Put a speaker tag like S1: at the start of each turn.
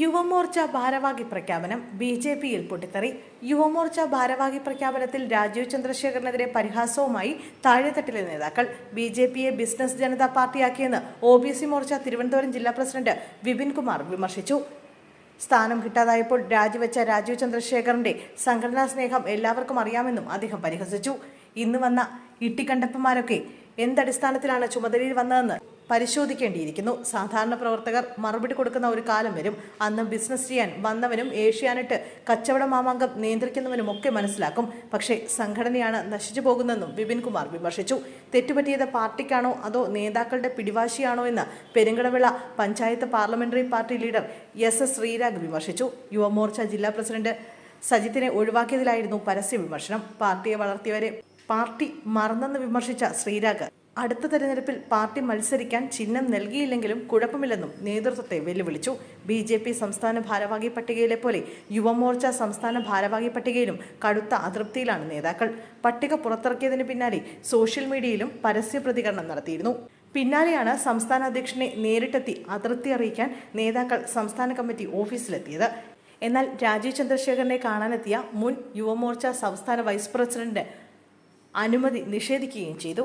S1: യുവമോർച്ച ഭാരവാഹി പ്രഖ്യാപനം B J പിയിൽ പൊട്ടിത്തെറി. യുവമോർച്ച ഭാരവാഹി പ്രഖ്യാപനത്തിൽ രാജീവ് ചന്ദ്രശേഖരനെതിരെ പരിഹാസവുമായി താഴെത്തട്ടിലെ നേതാക്കൾ. ബി ജെ പിയെ business Janata പാർട്ടിയാക്കിയെന്ന് O B C Morcha Thiruvananthapuram ജില്ലാ പ്രസിഡന്റ് വിപിൻ കുമാർ വിമർശിച്ചു. സ്ഥാനം കിട്ടാതായപ്പോൾ രാജിവെച്ച രാജീവ് ചന്ദ്രശേഖറിന്റെ സംഘടനാ സ്നേഹം എല്ലാവർക്കും അറിയാമെന്നും അദ്ദേഹം പരിഹസിച്ചു. ഇന്ന് വന്ന ഇട്ടിക്കണ്ടപ്പന്മാരൊക്കെ എന്തടിസ്ഥാനത്തിലാണ് ചുമതലയിൽ വന്നതെന്ന് പരിശോധിക്കേണ്ടിയിരിക്കുന്നു. സാധാരണ പ്രവർത്തകർ മറുപടി കൊടുക്കുന്ന ഒരു കാലം വരും. അന്ന് ബിസിനസ് ചെയ്യാൻ വന്നവനും ഏഷ്യാനെറ്റ് കച്ചവട മാമാങ്കം നിയന്ത്രിക്കുന്നവനും ഒക്കെ മനസ്സിലാക്കും. പക്ഷേ സംഘടനയാണ് നശിച്ചു പോകുന്നതെന്നും വിപിൻ കുമാർ വിമർശിച്ചു. തെറ്റുപറ്റിയത് പാർട്ടിക്കാണോ അതോ നേതാക്കളുടെ പിടിവാശിയാണോ എന്ന് Perumkadavila panchayat parliamentary party leader S S Sreerag വിമർശിച്ചു. യുവമോർച്ച ജില്ലാ പ്രസിഡന്റ് സജിത്തിനെ ഒഴിവാക്കിയതിലായിരുന്നു പരസ്യ വിമർശനം പാർട്ടിയെ വളർത്തിയവരെ പാർട്ടി മറന്നെന്ന് വിമർശിച്ച ശ്രീരാഗ് അടുത്ത തെരഞ്ഞെടുപ്പിൽ പാർട്ടി മത്സരിക്കാൻ ചിഹ്നം നൽകിയില്ലെങ്കിലും കുഴപ്പമില്ലെന്നും നേതൃത്വത്തെ വെല്ലുവിളിച്ചു. ബി ജെ പി സംസ്ഥാന ഭാരവാഹി പട്ടികയിലെ പോലെ യുവമോർച്ച സംസ്ഥാന ഭാരവാഹി പട്ടികയിലും കടുത്ത അതൃപ്തിയിലാണ് നേതാക്കൾ. പട്ടിക പുറത്തിറക്കിയതിന് പിന്നാലെ സോഷ്യൽ മീഡിയയിലും പരസ്യ പ്രതികരണം നടത്തിയിരുന്നു. പിന്നാലെയാണ് സംസ്ഥാന അധ്യക്ഷനെ നേരിട്ടെത്തി അതൃപ്തി അറിയിക്കാൻ നേതാക്കൾ സംസ്ഥാന കമ്മിറ്റി ഓഫീസിലെത്തിയത്. എന്നാൽ രാജീവ് ചന്ദ്രശേഖരനെ കാണാനെത്തിയ മുൻ യുവമോർച്ച സംസ്ഥാന വൈസ് പ്രസിഡന്റ് അനുമതി നിഷേധിക്കുകയും ചെയ്തു.